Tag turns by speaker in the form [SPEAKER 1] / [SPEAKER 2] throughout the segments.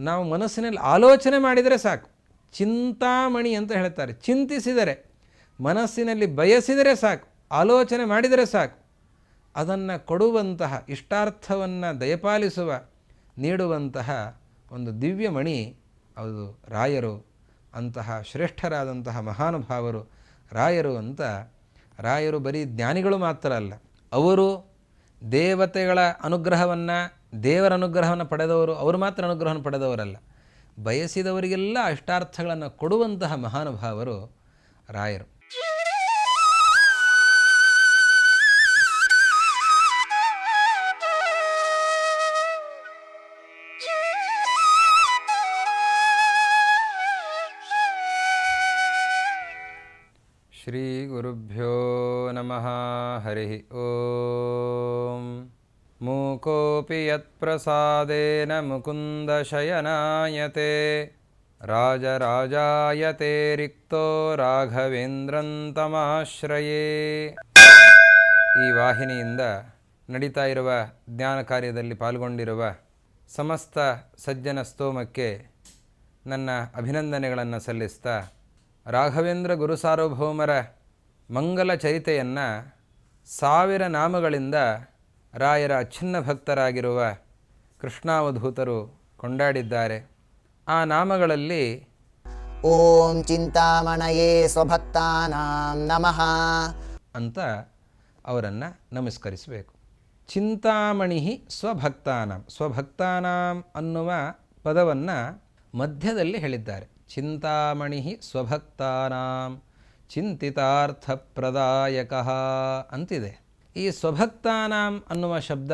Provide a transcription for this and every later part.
[SPEAKER 1] ನಾವು ಮನಸ್ಸಿನಲ್ಲಿ ಆಲೋಚನೆ ಮಾಡಿದರೆ ಸಾಕು. ಚಿಂತಾಮಣಿ ಅಂತ ಹೇಳ್ತಾರೆ. ಚಿಂತಿಸಿದರೆ, ಮನಸ್ಸಿನಲ್ಲಿ ಬಯಸಿದರೆ ಸಾಕು, ಆಲೋಚನೆ ಮಾಡಿದರೆ ಸಾಕು. ಅದನ್ನು ಕೊಡುವಂತಹ, ಇಷ್ಟಾರ್ಥವನ್ನು ದಯಪಾಲಿಸುವ, ನೀಡುವಂತಹ ಒಂದು ದಿವ್ಯಮಣಿ ಅದು ರಾಯರು, ಅಂತಹ ಶ್ರೇಷ್ಠರಾದಂತಹ ಮಹಾನುಭಾವರು ರಾಯರು ಅಂತ, ರಾಯರು ಬರೀ ಜ್ಞಾನಿಗಳು ಮಾತ್ರ ಅಲ್ಲ, ಅವರು ದೇವತೆಗಳ ಅನುಗ್ರಹವನ್ನು ದೇವರ ಅನುಗ್ರಹವನ್ನು ಪಡೆದವರು, ಅವರು ಮಾತ್ರ ಅನುಗ್ರಹವನ್ನು ಪಡೆದವರಲ್ಲ. ಬಯಸಿದವರಿಗೆಲ್ಲ ಅಷ್ಟಾರ್ಥಗಳನ್ನು ಕೊಡುವಂತಹ ಮಹಾನುಭಾವರು ರಾಯರು. ಶ್ರೀ ಗುರುಭ್ಯೋ ನಮಃ. ಹರಿ ಓ. मूकोऽपि यत्प्रसादेन मुकुन्दशयनायते राजराजायते रिक्तो ರಾಘವೇಂದ್ರಂ ತಮಾಶ್ರಯೇ ಈ ವಾಹಿನಿಯಿಂದ ನಡೀತಾ ಇರುವ ಜ್ಞಾನ ಕಾರ್ಯದಲ್ಲಿ ಪಾಲ್ಗೊಂಡಿರುವ ಸಮಸ್ತ ಸಜ್ಜನ ಸ್ತೋಮಕ್ಕೆ ನನ್ನ ಅಭಿನಂದನೆಗಳನ್ನು ಸಲ್ಲಿಸ್ತಾ ರಾಘವೇಂದ್ರ ಗುರು ಸಾರ್ವಭೌಮರ ಮಂಗಲ ಚರಿತೆಯನ್ನು ಸಾವಿರ ನಾಮಗಳಿಂದ ರಾಯರ ಅಚ್ಛಿನ್ನ ಭಕ್ತರಾಗಿರುವ ಕೃಷ್ಣಾವಧೂತರು ಕೊಂಡಾಡಿದ್ದಾರೆ. ಆ ನಾಮಗಳಲ್ಲಿ
[SPEAKER 2] ಓಂ ಚಿಂತಾಮಣಯೇ ಸ್ವಭಕ್ತಾನಾಂ ನಮಃ.
[SPEAKER 1] ಅಂತ ಅವರನ್ನು ನಮಸ್ಕರಿಸಬೇಕು. ಚಿಂತಾಮಣಿ ಸ್ವಭಕ್ತಾನಾಂ. ಸ್ವಭಕ್ತಾನಾಂ ಅನ್ನುವ ಪದವನ್ನು ಮಧ್ಯದಲ್ಲಿ ಹೇಳಿದ್ದಾರೆ. ಚಿಂತಾಮಣಿ ಸ್ವಭಕ್ತಾನಾಂ. ಚಿಂತಿತಾರ್ಥಪ್ರದಾಯಕ ಅಂತಿದೆ. ಈ ಸ್ವಭಕ್ತಾನಾಂ ಅನ್ನುವ ಶಬ್ದ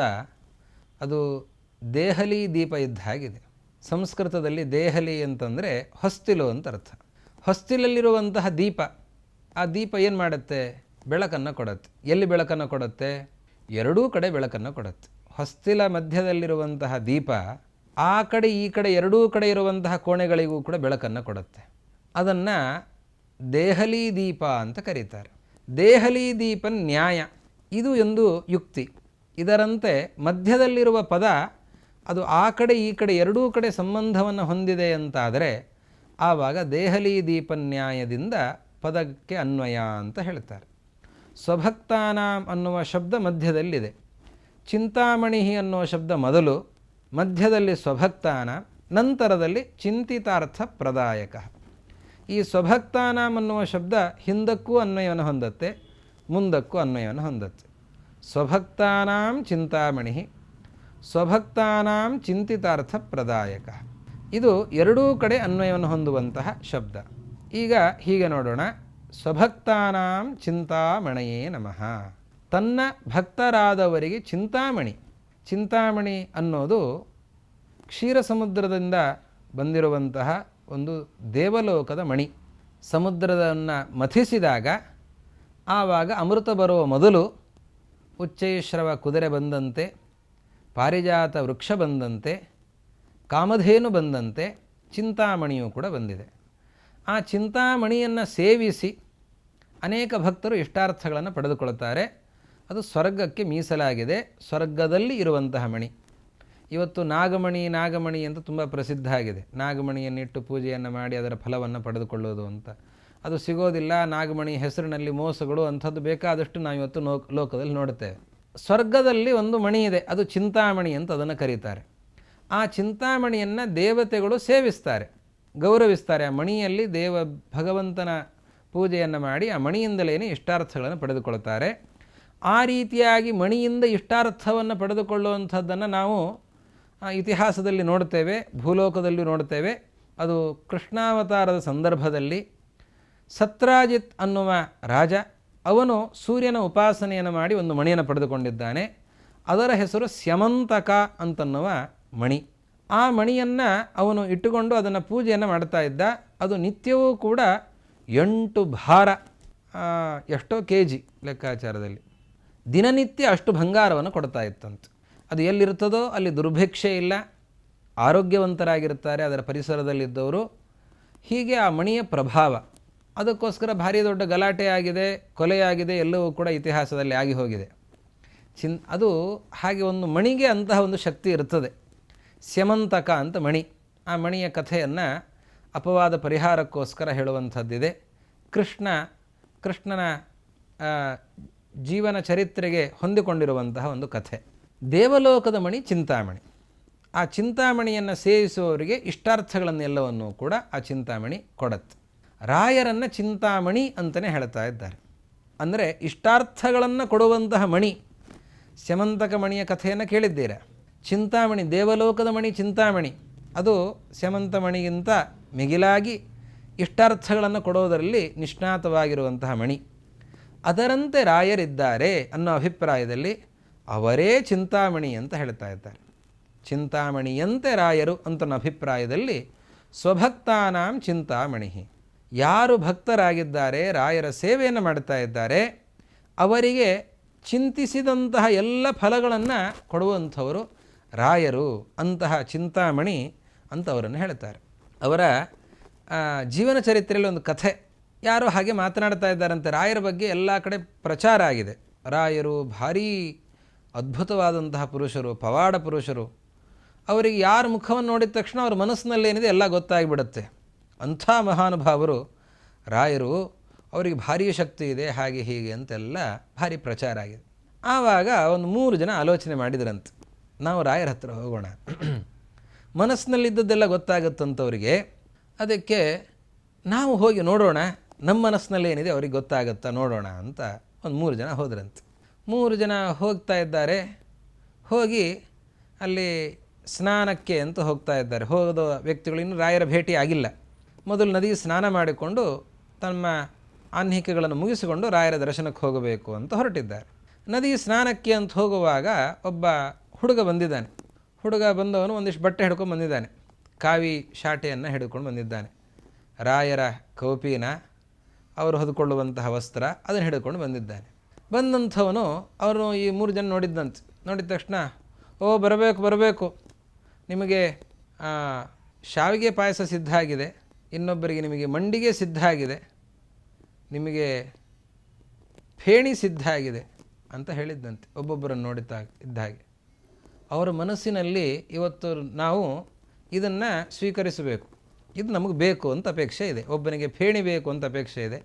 [SPEAKER 1] ಅದು ದೇಹಲಿ ದೀಪ ಇದ್ದ ಹಾಗಿದೆ. ಸಂಸ್ಕೃತದಲ್ಲಿ ದೇಹಲಿ ಅಂತಂದರೆ ಹೊಸ್ತಿಲು ಅಂತ ಅರ್ಥ. ಹೊಸ್ತಿಲಲ್ಲಿರುವಂತಹ ದೀಪ, ಆ ದೀಪ ಏನು ಮಾಡುತ್ತೆ? ಬೆಳಕನ್ನು ಕೊಡುತ್ತೆ. ಎಲ್ಲಿ ಬೆಳಕನ್ನು ಕೊಡುತ್ತೆ? ಎರಡೂ ಕಡೆ ಬೆಳಕನ್ನು ಕೊಡುತ್ತೆ. ಹೊಸ್ತಿಲ ಮಧ್ಯದಲ್ಲಿರುವಂತಹ ದೀಪ, ಆ ಕಡೆ ಈ ಕಡೆ ಎರಡೂ ಕಡೆ ಇರುವಂತಹ ಕೋಣೆಗಳಿಗೂ ಕೂಡ ಬೆಳಕನ್ನು ಕೊಡುತ್ತೆ. ಅದನ್ನು ದೇಹಲಿ ದೀಪ ಅಂತ ಕರೀತಾರೆ. ದೇಹಲಿ ದೀಪ ನ್ಯಾಯ. ಇದು ಒಂದು ಯುಕ್ತಿ. ಇದರಂತೆ ಮಧ್ಯದಲ್ಲಿರುವ ಪದ ಅದು ಆ ಕಡೆ ಈ ಕಡೆ ಎರಡೂ ಕಡೆ ಸಂಬಂಧವನ್ನು ಹೊಂದಿದೆ ಅಂತಾದರೆ ಆವಾಗ ದೇಹಲಿ ದೀಪನ್ಯಾಯದಿಂದ ಪದಕ್ಕೆ ಅನ್ವಯ ಅಂತ ಹೇಳ್ತಾರೆ. ಸ್ವಭಕ್ತಾನಾಂ ಅನ್ನುವ ಶಬ್ದ ಮಧ್ಯದಲ್ಲಿದೆ. ಚಿಂತಾಮಣಿ ಅನ್ನುವ ಶಬ್ದ ಮೊದಲು, ಮಧ್ಯದಲ್ಲಿ ಸ್ವಭಕ್ತಾನ, ನಂತರದಲ್ಲಿ ಚಿಂತಿತಾರ್ಥ ಪ್ರದಾಯಕ. ಈ ಸ್ವಭಕ್ತಾನಾಂ ಅನ್ನುವ ಶಬ್ದ ಹಿಂದಕ್ಕೂ ಅನ್ವಯವನ್ನು ಹೊಂದತ್ತೆ. ಮುಂದಕ್ಕೂ ಅನ್ವಯವನ್ನು ಹೊಂದುತ್ತೆ. ಸ್ವಭಕ್ತಾನಾಂ ಚಿಂತಾಮಣಿ, ಸ್ವಭಕ್ತಾನಾಂ ಚಿಂತಿತಾರ್ಥ ಪ್ರದಾಯಕ ಇದು ಎರಡೂ ಕಡೆ ಅನ್ವಯವನ್ನು ಹೊಂದುವಂತಹ ಶಬ್ದ. ಈಗ ಹೀಗೆ ನೋಡೋಣ. ಸ್ವಭಕ್ತಾನಾಂ ಚಿಂತಾಮಣಯೇ ನಮಃ. ತನ್ನ ಭಕ್ತರಾದವರಿಗೆ ಚಿಂತಾಮಣಿ. ಚಿಂತಾಮಣಿ ಅನ್ನೋದು ಕ್ಷೀರ ಸಮುದ್ರದಿಂದ ಬಂದಿರುವಂತಹ ಒಂದು ದೇವಲೋಕದ ಮಣಿ. ಸಮುದ್ರದನ್ನು ಮಥಿಸಿದಾಗ ಆವಾಗ ಅಮೃತ ಬರುವ ಮೊದಲು ಉಚ್ಚೈಶ್ರವ ಕುದುರೆ ಬಂದಂತೆ, ಪಾರಿಜಾತ ವೃಕ್ಷ ಬಂದಂತೆ, ಕಾಮಧೇನು ಬಂದಂತೆ ಚಿಂತಾಮಣಿಯೂ ಕೂಡ ಬಂದಿದೆ. ಆ ಚಿಂತಾಮಣಿಯನ್ನು ಸೇವಿಸಿ ಅನೇಕ ಭಕ್ತರು ಇಷ್ಟಾರ್ಥಗಳನ್ನು ಪಡೆದುಕೊಳ್ತಾರೆ ಅದು ಸ್ವರ್ಗಕ್ಕೆ ಮೀಸಲಾಗಿದೆ. ಸ್ವರ್ಗದಲ್ಲಿ ಇರುವಂತಹ ಮಣಿ. ಇವತ್ತು ನಾಗಮಣಿ ನಾಗಮಣಿ ಅಂತ ತುಂಬ ಪ್ರಸಿದ್ಧ ಆಗಿದೆ. ನಾಗಮಣಿಯನ್ನಿಟ್ಟು ಪೂಜೆಯನ್ನು ಮಾಡಿ ಅದರ ಫಲವನ್ನು ಪಡೆದುಕೊಳ್ಳೋದು ಅಂತ. ಅದು ಸಿಗೋದಿಲ್ಲ, ನಾಗಮಣಿ ಹೆಸರಿನಲ್ಲಿ ಮೋಸಗಳು ಅಂಥದ್ದು ಬೇಕಾದಷ್ಟು ನಾವು ಇವತ್ತು ಲೋಕದಲ್ಲಿ ನೋಡುತ್ತೇವೆ. ಸ್ವರ್ಗದಲ್ಲಿ ಒಂದು ಮಣಿ ಇದೆ, ಅದು ಚಿಂತಾಮಣಿ ಅಂತ ಅದನ್ನು ಕರೀತಾರೆ. ಆ ಚಿಂತಾಮಣಿಯನ್ನು ದೇವತೆಗಳು ಸೇವಿಸ್ತಾರೆ, ಗೌರವಿಸ್ತಾರೆ. ಆ ಮಣಿಯಲ್ಲಿ ದೇವ ಭಗವಂತನ ಪೂಜೆಯನ್ನು ಮಾಡಿ ಆ ಮಣಿಯಿಂದಲೇ ಇಷ್ಟಾರ್ಥಗಳನ್ನು ಪಡೆದುಕೊಳ್ತಾರೆ ಆ ರೀತಿಯಾಗಿ ಮಣಿಯಿಂದ ಇಷ್ಟಾರ್ಥವನ್ನು ಪಡೆದುಕೊಳ್ಳುವಂಥದ್ದನ್ನು ನಾವು ಇತಿಹಾಸದಲ್ಲಿ ನೋಡ್ತೇವೆ ಭೂಲೋಕದಲ್ಲಿ ನೋಡ್ತೇವೆ ಅದು ಕೃಷ್ಣಾವತಾರದ ಸಂದರ್ಭದಲ್ಲಿ ಸತ್ರಾಜಿತ್ ಅನ್ನುವ ರಾಜ, ಅವನು ಸೂರ್ಯನ ಉಪಾಸನೆಯನ್ನು ಮಾಡಿ ಒಂದು ಮಣಿಯನ್ನು ಪಡೆದುಕೊಂಡಿದ್ದಾನೆ. ಅದರ ಹೆಸರು ಸ್ಯಮಂತಕ ಅಂತನ್ನುವ ಮಣಿ. ಆ ಮಣಿಯನ್ನು ಅವನು ಇಟ್ಟುಕೊಂಡು ಅದನ್ನು ಪೂಜೆಯನ್ನು ಮಾಡ್ತಾ ಇದ್ದ. ಅದು ನಿತ್ಯವೂ ಕೂಡ ಎಂಟು ಭಾರ ಎಷ್ಟೋ ಕೆ ಜಿ ಲೆಕ್ಕಾಚಾರದಲ್ಲಿ. ದಿನನಿತ್ಯ ಅಷ್ಟು ಬಂಗಾರವನ್ನು ಕೊಡ್ತಾ ಇತ್ತಂತೆ. ಅದು ಎಲ್ಲಿರ್ತದೋ ಅಲ್ಲಿ ದುರ್ಭಿಕ್ಷೆ ಇಲ್ಲ. ಆರೋಗ್ಯವಂತರಾಗಿರ್ತಾರೆ ಅದರ ಪರಿಸರದಲ್ಲಿದ್ದವರು. ಹೀಗೆ ಆ ಮಣಿಯ ಪ್ರಭಾವ ಅದಕ್ಕೋಸ್ಕರ ಭಾರಿ ದೊಡ್ಡ ಗಲಾಟೆ ಆಗಿದೆ ಕೊಲೆಯಾಗಿದೆ ಎಲ್ಲವೂ ಕೂಡ ಇತಿಹಾಸದಲ್ಲಿ ಆಗಿ ಹೋಗಿದೆ. ಚಿನ್, ಅದು ಹಾಗೆ ಒಂದು ಮಣಿಗೆ ಅಂತಹ ಒಂದು ಶಕ್ತಿ ಇರ್ತದೆ. ಸ್ಯಮಂತಕ ಅಂತ ಮಣಿ. ಆ ಮಣಿಯ ಕಥೆಯನ್ನು ಅಪವಾದ ಪರಿಹಾರಕ್ಕೋಸ್ಕರ ಹೇಳುವಂಥದ್ದಿದೆ. ಕೃಷ್ಣ, ಕೃಷ್ಣನ ಜೀವನ ಚರಿತ್ರೆಗೆ ಹೊಂದಿಕೊಂಡಿರುವಂತಹ ಒಂದು ಕಥೆ. ದೇವಲೋಕದ ಮಣಿ ಚಿಂತಾಮಣಿ. ಆ ಚಿಂತಾಮಣಿಯನ್ನು ಸೇವಿಸುವವರಿಗೆ ಇಷ್ಟಾರ್ಥಗಳನ್ನೆಲ್ಲವನ್ನು ಕೂಡ ಆ ಚಿಂತಾಮಣಿ ಕೊಡತ್ತೆ. ರಾಯರನ್ನು ಚಿಂತಾಮಣಿ ಅಂತಲೇ ಹೇಳ್ತಾ ಇದ್ದಾರೆ. ಅಂದರೆ ಇಷ್ಟಾರ್ಥಗಳನ್ನು ಕೊಡುವಂತಹ ಮಣಿ ಸ್ಯಮಂತಕ ಮಣಿಯ ಕಥೆಯನ್ನು ಕೇಳಿದ್ದೀರ? ಚಿಂತಾಮಣಿ, ದೇವಲೋಕದ ಮಣಿ ಚಿಂತಾಮಣಿ, ಅದು ಸ್ಯಮಂತ ಮಣಿಗಿಂತ ಮಿಗಿಲಾಗಿ ಇಷ್ಟಾರ್ಥಗಳನ್ನು ಕೊಡೋದರಲ್ಲಿ ನಿಷ್ಣಾತವಾಗಿರುವಂತಹ ಮಣಿ. ಅದರಂತೆ ರಾಯರಿದ್ದಾರೆ ಅನ್ನೋ ಅಭಿಪ್ರಾಯದಲ್ಲಿ ಅವರೇ ಚಿಂತಾಮಣಿ ಅಂತ ಹೇಳ್ತಾ ಇದ್ದಾರೆ. ಚಿಂತಾಮಣಿಯಂತೆ ರಾಯರು ಅಂತ ಅಭಿಪ್ರಾಯದಲ್ಲಿ ಸ್ವಭಕ್ತಾನಾಂ ಚಿಂತಾಮಣಿ ಯಾರು ಭಕ್ತರಾಗಿದ್ದಾರೆ, ರಾಯರ ಸೇವೆಯನ್ನು ಮಾಡ್ತಾ ಇದ್ದಾರೆ, ಅವರಿಗೆ ಚಿಂತಿಸಿದಂತಹ ಎಲ್ಲ ಫಲಗಳನ್ನು ಕೊಡುವಂಥವರು ರಾಯರು ಅಂತಹ ಚಿಂತಾಮಣಿ ಅಂತ ಅವರನ್ನು ಹೇಳ್ತಾರೆ. ಅವರ ಜೀವನ ಚರಿತ್ರೆಯಲ್ಲಿ ಒಂದು ಕಥೆ. ಯಾರೋ ಹಾಗೆ ಮಾತನಾಡ್ತಾ ಇದ್ದಾರಂತೆ. ರಾಯರ ಬಗ್ಗೆ ಎಲ್ಲ ಕಡೆ ಪ್ರಚಾರ ಆಗಿದೆ. ರಾಯರು ಭಾರೀ ಅದ್ಭುತವಾದಂತಹ ಪುರುಷರು, ಪವಾಡ ಪುರುಷರು. ಅವರಿಗೆ ಯಾರ ಮುಖವನ್ನು ನೋಡಿದ ತಕ್ಷಣ ಅವ್ರ ಮನಸ್ಸಿನಲ್ಲೇನಿದೆ ಎಲ್ಲ ಗೊತ್ತಾಗಿಬಿಡುತ್ತೆ. ಅಂಥ ಮಹಾನುಭಾವರು, ರಾಯರು, ಅವರಿಗೆ ಭಾರಿ ಶಕ್ತಿ ಇದೆ, ಹಾಗೆ ಹೀಗೆ ಅಂತೆಲ್ಲ ಭಾರಿ ಪ್ರಚಾರ ಆಗಿದೆ. ಆವಾಗ ಒಂದು ಮೂರು ಜನ ಆಲೋಚನೆ ಮಾಡಿದ್ರಂತೆ. ನಾವು ರಾಯರ ಹತ್ರ ಹೋಗೋಣ. ಮನಸ್ಸಿನಲ್ಲಿದ್ದದ್ದೆಲ್ಲ ಗೊತ್ತಾಗುತ್ತಂಥವ್ರಿಗೆ ಅದಕ್ಕೆ ನಾವು ಹೋಗಿ ನೋಡೋಣ, ನಮ್ಮ ಮನಸ್ಸಿನಲ್ಲಿ ಏನಿದೆ ಅವ್ರಿಗೆ ಗೊತ್ತಾಗುತ್ತಾ ನೋಡೋಣ ಅಂತ ಒಂದು ಮೂರು ಜನ ಹೋದ್ರಂತೆ. ಮೂರು ಜನ ಹೋಗ್ತಾ ಇದ್ದಾರೆ. ಹೋಗಿ ಅಲ್ಲಿ ಸ್ನಾನಕ್ಕೆ ಅಂತ ಹೋಗ್ತಾ ಇದ್ದಾರೆ. ಹೋದ ವ್ಯಕ್ತಿಗಳು ಇನ್ನೂ ರಾಯರ ಭೇಟಿ ಆಗಿಲ್ಲ. ಮೊದಲು ನದಿಗೆ ಸ್ನಾನ ಮಾಡಿಕೊಂಡು ತಮ್ಮ ಆನ್ಹಿಕೆಗಳನ್ನು ಮುಗಿಸಿಕೊಂಡು ರಾಯರ ದರ್ಶನಕ್ಕೆ ಹೋಗಬೇಕು ಅಂತ ಹೊರಟಿದ್ದಾರೆ. ನದಿ ಸ್ನಾನಕ್ಕೆ ಅಂತ ಹೋಗುವಾಗ ಒಬ್ಬ ಹುಡುಗ ಬಂದಿದ್ದಾನೆ. ಹುಡುಗ ಬಂದವನು ಒಂದಿಷ್ಟು ಬಟ್ಟೆ ಹಿಡ್ಕೊಂಡು ಬಂದಿದ್ದಾನೆ. ಕಾವಿ ಶಾಟೆಯನ್ನು ಹಿಡ್ಕೊಂಡು ಬಂದಿದ್ದಾನೆ. ರಾಯರ ಕೌಪಿನ ಅವರು ಹೊದ್ಕೊಳ್ಳುವಂತಹ ವಸ್ತ್ರ ಅದನ್ನು ಹಿಡ್ಕೊಂಡು ಬಂದಿದ್ದಾನೆ. ಬಂದಂಥವನು ಅವರು ಈ ಮೂರು ಜನ ನೋಡಿದ್ದಂತೆ. ನೋಡಿದ ತಕ್ಷಣ, ಓ, ಬರಬೇಕು ಬರಬೇಕು. ನಿಮಗೆ ಶಾವಿಗೆ ಪಾಯಸ ಸಿದ್ಧ ಆಗಿದೆ. ಇನ್ನೊಬ್ಬರಿಗೆ ನಿಮಗೆ ಮಂಡಿಗೆ ಸಿದ್ಧ ಆಗಿದೆ ನಿಮಗೆ ಫೇಣಿ ಸಿದ್ಧ ಆಗಿದೆ ಅಂತ ಹೇಳಿದ್ದಂತೆ, ಒಬ್ಬೊಬ್ಬರನ್ನು ನೋಡುತ್ತಾ ಇದ್ದ ಹಾಗೆ ಅವರ ಮನಸ್ಸಿನಲ್ಲಿ ಇವತ್ತು ನಾವು ಇದನ್ನು ಸ್ವೀಕರಿಸಬೇಕು. ಇದು ನಮಗೆ ಬೇಕು ಅಂತ ಅಪೇಕ್ಷೆ ಇದೆ. ಒಬ್ಬನಿಗೆ ಫೇಣಿ ಬೇಕು ಅಂತ ಅಪೇಕ್ಷೆ ಇದೆ.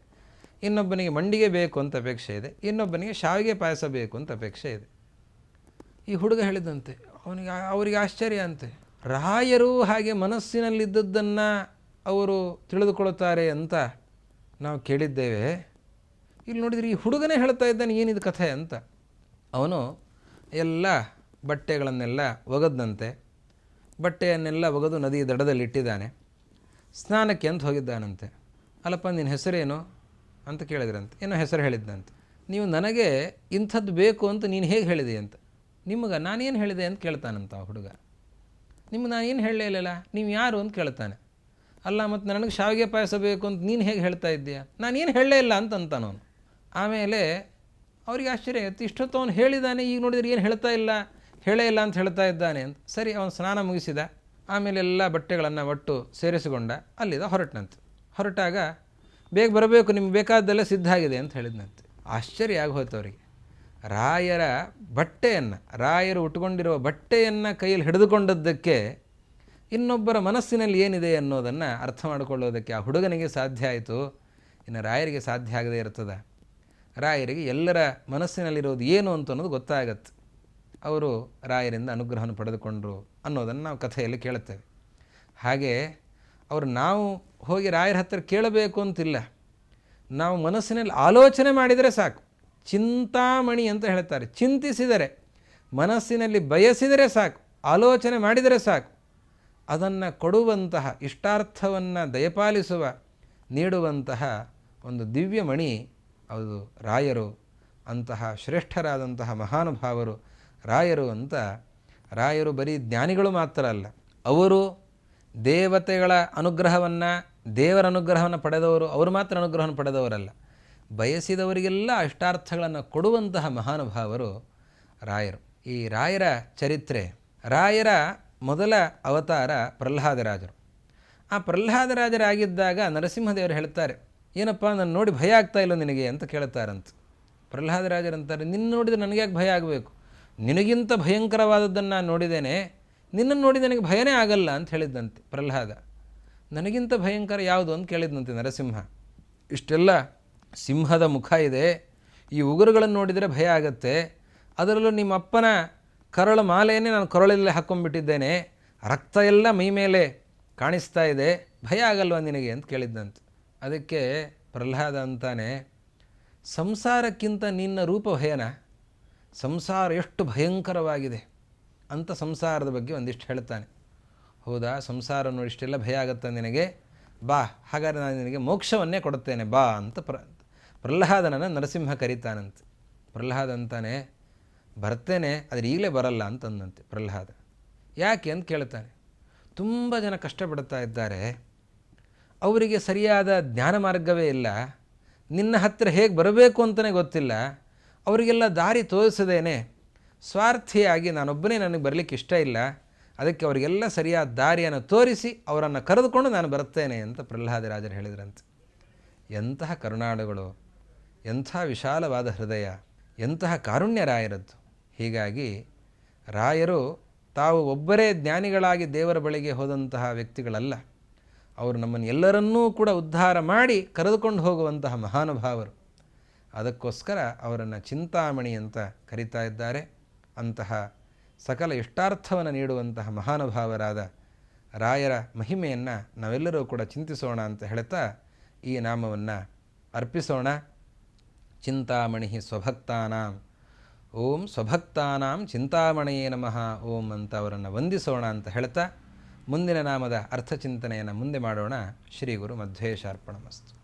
[SPEAKER 1] ಇನ್ನೊಬ್ಬನಿಗೆ ಮಂಡಿಗೆ ಬೇಕು ಅಂತ ಅಪೇಕ್ಷೆ ಇದೆ. ಇನ್ನೊಬ್ಬನಿಗೆ ಶಾವಿಗೆ ಪಾಯಸ ಬೇಕು ಅಂತ ಅಪೇಕ್ಷೆ ಇದೆ. ಈ ಹುಡುಗ ಹೇಳಿದಂತೆ, ಅವನಿಗೆ, ಅವರಿಗೆ ಆಶ್ಚರ್ಯ ಅಂತೆ. ರಾಯರು ಹಾಗೆ ಮನಸ್ಸಿನಲ್ಲಿದ್ದದ್ದನ್ನು ಅವರು ತಿಳಿದುಕೊಳ್ಳುತ್ತಾರೆ ಅಂತ ನಾವು ಕೇಳಿದ್ದೇವೆ. ಇಲ್ಲಿ ನೋಡಿದರೆ ಈ ಹುಡುಗನೇ ಹೇಳ್ತಾ ಇದ್ದಾನೆ, ಏನಿದು ಕಥೆ ಅಂತ. ಅವನು ಎಲ್ಲ ಬಟ್ಟೆಗಳನ್ನೆಲ್ಲ ಒಗದಂತೆ ಬಟ್ಟೆಯನ್ನೆಲ್ಲ ಒಗೆದು ನದಿ ದಡದಲ್ಲಿ ಇಟ್ಟಿದ್ದಾನೆ. ಸ್ನಾನಕ್ಕೆ ಅಂತ ಹೋಗಿದ್ದಾನಂತೆ. ಅಲ್ಲಪ್ಪ, ನಿನ್ನ ಹೆಸರೇನು? ಅಂತ ಕೇಳಿದ್ರಂತೆ. ಏನೋ ಹೆಸರು ಹೇಳಿದ್ದಂತೆ ನೀವು ನನಗೆ ಇಂಥದ್ದು ಬೇಕು ಅಂತ ನೀನು ಹೇಗೆ ಹೇಳಿದೆ ಅಂತ. ನಿಮಗೆ ನಾನೇನು ಹೇಳಿದೆ ಅಂತ ಕೇಳ್ತಾನಂತ ಆ ಹುಡುಗ. ನಿಮ್ಗೆ ನಾನು ಏನು ಹೇಳಲೇ ಇಲ್ಲಲ್ಲ? ನೀವು ಯಾರು ಅಂತ ಕೇಳ್ತಾನೆ. ಅಲ್ಲ, ಮತ್ತು ನನಗೆ ಶಾವಿಗೆ ಪಾಯಸ ಬೇಕು ಅಂತ ನೀನು ಹೇಗೆ ಹೇಳ್ತಾ ಇದ್ದೀಯಾ? ನಾನೇನು ಹೇಳಲೇ ಇಲ್ಲ ಅಂತ ನಾನು ಆಮೇಲೆ ಅವ್ರಿಗೆ ಆಶ್ಚರ್ಯ ಆಯಿತು ಇಷ್ಟೊತ್ತು ಅವನು ಹೇಳಿದ್ದಾನೆ ಈಗ ನೋಡಿದ್ರೆ ಏನು ಹೇಳ್ತಾ ಇಲ್ಲ? ಹೇಳೇ ಇಲ್ಲ ಅಂತ ಹೇಳ್ತಾ ಇದ್ದಾನೆ ಅಂತ. ಸರಿ, ಅವನು ಸ್ನಾನ ಮುಗಿಸಿದ. ಆಮೇಲೆ ಎಲ್ಲ ಬಟ್ಟೆಗಳನ್ನು ಒಟ್ಟು ಸೇರಿಸಿಕೊಂಡ. ಅಲ್ಲಿದ ಹೊರಟನಂತೆ. ಹೊರಟಾಗ, ಬೇಗ ಬರಬೇಕು, ನಿಮ್ಗೆ ಬೇಕಾದ್ದೆಲ್ಲ ಸಿದ್ಧ ಆಗಿದೆ ಅಂತ ಹೇಳಿದ್ನಂತೆ. ಆಶ್ಚರ್ಯ ಆಗೋಯ್ತು ಅವರಿಗೆ. ರಾಯರ ಬಟ್ಟೆಯನ್ನು, ರಾಯರು ಉಟ್ಕೊಂಡಿರುವ ಬಟ್ಟೆಯನ್ನು ಕೈಯಲ್ಲಿ ಹಿಡಿದುಕೊಂಡದ್ದಕ್ಕೆ ಇನ್ನೊಬ್ಬರ ಮನಸ್ಸಿನಲ್ಲಿ ಏನಿದೆ ಅನ್ನೋದನ್ನು ಅರ್ಥ ಮಾಡಿಕೊಳ್ಳೋದಕ್ಕೆ ಆ ಹುಡುಗನಿಗೆ ಸಾಧ್ಯ ಆಯಿತು. ಇನ್ನು ರಾಯರಿಗೆ ಸಾಧ್ಯ ಆಗದೇ ಇರ್ತದೆ. ರಾಯರಿಗೆ ಎಲ್ಲರ ಮನಸ್ಸಿನಲ್ಲಿರೋದು ಏನು ಅಂತ ಅನ್ನೋದು ಗೊತ್ತಾಗತ್ತೆ. ಅವರು ರಾಯರಿಂದ ಅನುಗ್ರಹವನ್ನು ಪಡೆದುಕೊಂಡರು ಅನ್ನೋದನ್ನು ನಾವು ಕಥೆಯಲ್ಲಿ ಕೇಳುತ್ತೇವೆ. ಹಾಗೆ ಅವರು ನಾವು ಹೋಗಿ ರಾಯರ ಹತ್ತಿರ ಕೇಳಬೇಕು ಅಂತಿಲ್ಲ. ನಾವು ಮನಸ್ಸಿನಲ್ಲಿ ಆಲೋಚನೆ ಮಾಡಿದರೆ ಸಾಕು. ಚಿಂತಾಮಣಿ ಅಂತ ಹೇಳ್ತಾರೆ. ಚಿಂತಿಸಿದರೆ, ಮನಸ್ಸಿನಲ್ಲಿ ಬಯಸಿದರೆ ಸಾಕು. ಆಲೋಚನೆ ಮಾಡಿದರೆ ಸಾಕು. ಅದನ್ನು ಕೊಡುವಂತಹ, ಇಷ್ಟಾರ್ಥವನ್ನು ದಯಪಾಲಿಸುವ, ನೀಡುವಂತಹ ಒಂದು ದಿವ್ಯಮಣಿ ಅದು ರಾಯರು, ಅಂತಹ ಶ್ರೇಷ್ಠರಾದಂತಹ ಮಹಾನುಭಾವರು ರಾಯರು ಅಂತ, ರಾಯರು ಬರೀ ಜ್ಞಾನಿಗಳು ಮಾತ್ರ ಅಲ್ಲ, ಅವರು ದೇವತೆಗಳ ಅನುಗ್ರಹವನ್ನು, ದೇವರ ಅನುಗ್ರಹವನ್ನು ಪಡೆದವರು, ಅವರು ಮಾತ್ರ ಅನುಗ್ರಹವನ್ನು ಪಡೆದವರಲ್ಲ, ಬಯಸಿದವರಿಗೆಲ್ಲ ಅಷ್ಟಾರ್ಥಗಳನ್ನು ಕೊಡುವಂತಹ ಮಹಾನುಭಾವರು ರಾಯರು. ಈ ರಾಯರ ಚರಿತ್ರೆ, ರಾಯರ ಮೊದಲ ಅವತಾರ ಪ್ರಹ್ಲಾದರಾಜರು. ಆ ಪ್ರಹ್ಲಾದರಾಜರಾಗಿದ್ದಾಗ ನರಸಿಂಹದೇವರು ಹೇಳ್ತಾರೆ, ಏನಪ್ಪ ನಾನು ನೋಡಿ ಭಯ ಆಗ್ತಾ ಇಲ್ಲ ನಿನಗೆ ಅಂತ ಕೇಳ್ತಾರಂತ. ಪ್ರಹ್ಲಾದರಾಜರಂತಾರೆ ನಿನ್ನ ನೋಡಿದರೆ ನನಗೆ ಯಾಕೆ ಭಯ ಆಗಬೇಕು? ನಿನಗಿಂತ ಭಯಂಕರವಾದದ್ದನ್ನು ನಾನು ನೋಡಿದ್ದೇನೆ ನಿನ್ನನ್ನು ನೋಡಿ ನನಗೆ ಭಯನೇ ಆಗಲ್ಲ ಅಂತ ಹೇಳಿದ್ದಂತೆ ಪ್ರಹ್ಲಾದ. ನನಗಿಂತ ಭಯಂಕರ ಯಾವುದು ಅಂತ ಕೇಳಿದ್ನಂತೆ ನರಸಿಂಹ. ಇಷ್ಟೆಲ್ಲ ಸಿಂಹದ ಮುಖ ಇದೆ, ಈ ಉಗುರುಗಳನ್ನು ನೋಡಿದರೆ ಭಯ ಆಗತ್ತೆ, ಅದರಲ್ಲೂ ನಿಮ್ಮ ಅಪ್ಪನ ಕರಳು ಮಾಲೆಯನ್ನೇ ನಾನು ಕೊರಳಲ್ಲೇ ಹಾಕ್ಕೊಂಡ್ಬಿಟ್ಟಿದ್ದೇನೆ ರಕ್ತ ಎಲ್ಲ ಮೈ ಮೇಲೆ ಕಾಣಿಸ್ತಾ ಇದೆ. ಭಯ ಆಗಲ್ವಾ ನಿನಗೆ ಅಂತ ಕೇಳಿದ್ದಂತೆ ಅದಕ್ಕೆ ಪ್ರಹ್ಲಾದ ಅಂತಾನೆ, ಸಂಸಾರಕ್ಕಿಂತ ನಿನ್ನ ರೂಪ ಭಯನ? ಸಂಸಾರ ಎಷ್ಟು ಭಯಂಕರವಾಗಿದೆ. ಅಂತ ಸಂಸಾರದ ಬಗ್ಗೆ ಒಂದಿಷ್ಟು ಹೇಳ್ತಾನೆ. ಹೌದಾ, ಸಂಸಾರ ಇಷ್ಟೆಲ್ಲ ಭಯ ಆಗುತ್ತಾ ನಿನಗೆ? ಬಾ, ಹಾಗಾದರೆ ನಾನು ನಿನಗೆ ಮೋಕ್ಷವನ್ನೇ ಕೊಡುತ್ತೇನೆ, ಬಾ ಅಂತ ಪ್ರ, ಪ್ರಹ್ಲಾದನನ್ನು ನರಸಿಂಹ ಕರೀತಾನಂತೆ. ಪ್ರಹ್ಲಾದ ಅಂತಾನೆ ಬರ್ತೇನೆ, ಆದರೆ ಈಗಲೇ ಬರಲ್ಲ ಅಂತಂದಂತೆ ಪ್ರಹ್ಲಾದ. ಯಾಕೆ ಅಂತ ಕೇಳ್ತಾನೆ ತುಂಬ ಜನ ಕಷ್ಟಪಡ್ತಾ ಇದ್ದಾರೆ. ಅವರಿಗೆ ಸರಿಯಾದ ಜ್ಞಾನ ಮಾರ್ಗವೇ ಇಲ್ಲ. ನಿನ್ನ ಹತ್ತಿರ ಹೇಗೆ ಬರಬೇಕು ಅಂತಲೇ ಗೊತ್ತಿಲ್ಲ. ಅವರಿಗೆಲ್ಲ ದಾರಿ ತೋರಿಸದೇನೆ. ಸ್ವಾರ್ಥಿಯಾಗಿ ನಾನೊಬ್ಬನೇ ನನಗೆ ಬರಲಿಕ್ಕೆ ಇಷ್ಟ ಇಲ್ಲ. ಅದಕ್ಕೆ ಅವರಿಗೆಲ್ಲ ಸರಿಯಾದ ದಾರಿಯನ್ನು ತೋರಿಸಿ ಅವರನ್ನು ಕರೆದುಕೊಂಡು ನಾನು ಬರ್ತೇನೆ ಅಂತ ಪ್ರಹ್ಲಾದರಾಜರು ಹೇಳಿದ್ರಂತೆ. ಎಂತಹ ಕರುಣಾಡುಗಳು ಎಂಥ ವಿಶಾಲವಾದ ಹೃದಯ, ಎಂತಹ ಕಾರುಣ್ಯ ರಾಯರದ್ದು ಹೀಗಾಗಿ ರಾಯರು ತಾವು ಒಬ್ಬರೇ ಜ್ಞಾನಿಗಳಾಗಿ ದೇವರ ಬಳಿಗೆ ಹೋದಂತಹ ವ್ಯಕ್ತಿಗಳಲ್ಲ. ಅವರು ನಮ್ಮನ್ನು ಎಲ್ಲರನ್ನೂ ಕೂಡ ಉದ್ಧಾರ ಮಾಡಿ ಕರೆದುಕೊಂಡು ಹೋಗುವಂತಹ ಮಹಾನುಭಾವರು. ಅದಕ್ಕೋಸ್ಕರ ಅವರನ್ನು ಚಿಂತಾಮಣಿ ಅಂತ ಕರೀತಾ ಇದ್ದಾರೆ. ಅಂತಹ ಸಕಲ ಇಷ್ಟಾರ್ಥವನ್ನು ನೀಡುವಂತಹ ಮಹಾನುಭಾವರಾದ ರಾಯರ ಮಹಿಮೆಯನ್ನು ನಾವೆಲ್ಲರೂ ಕೂಡ ಚಿಂತಿಸೋಣ ಅಂತ ಹೇಳ್ತಾ ಈ ನಾಮವನ್ನು ಅರ್ಪಿಸೋಣ. ಚಿಂತಾಮಣಿ ಸ್ವಭಕ್ತಾನಾಂ. ಓಂ ಸ್ವಭಕ್ತಾನಾಂ ಚಿಂತಾಮಣಿಯೇ ನಮಃ. ಓಂ ಅಂತ ಅವರನ್ನು ವಂದಿಸೋಣ ಅಂತ ಹೇಳ್ತಾ ಮುಂದಿನ ನಾಮದ ಅರ್ಥಚಿಂತನೆಯನ್ನು ಮುಂದೆ ಮಾಡೋಣ. ಶ್ರೀ ಗುರು ಮಧ್ವೇಶಾರ್ಪಣಮಸ್ತು.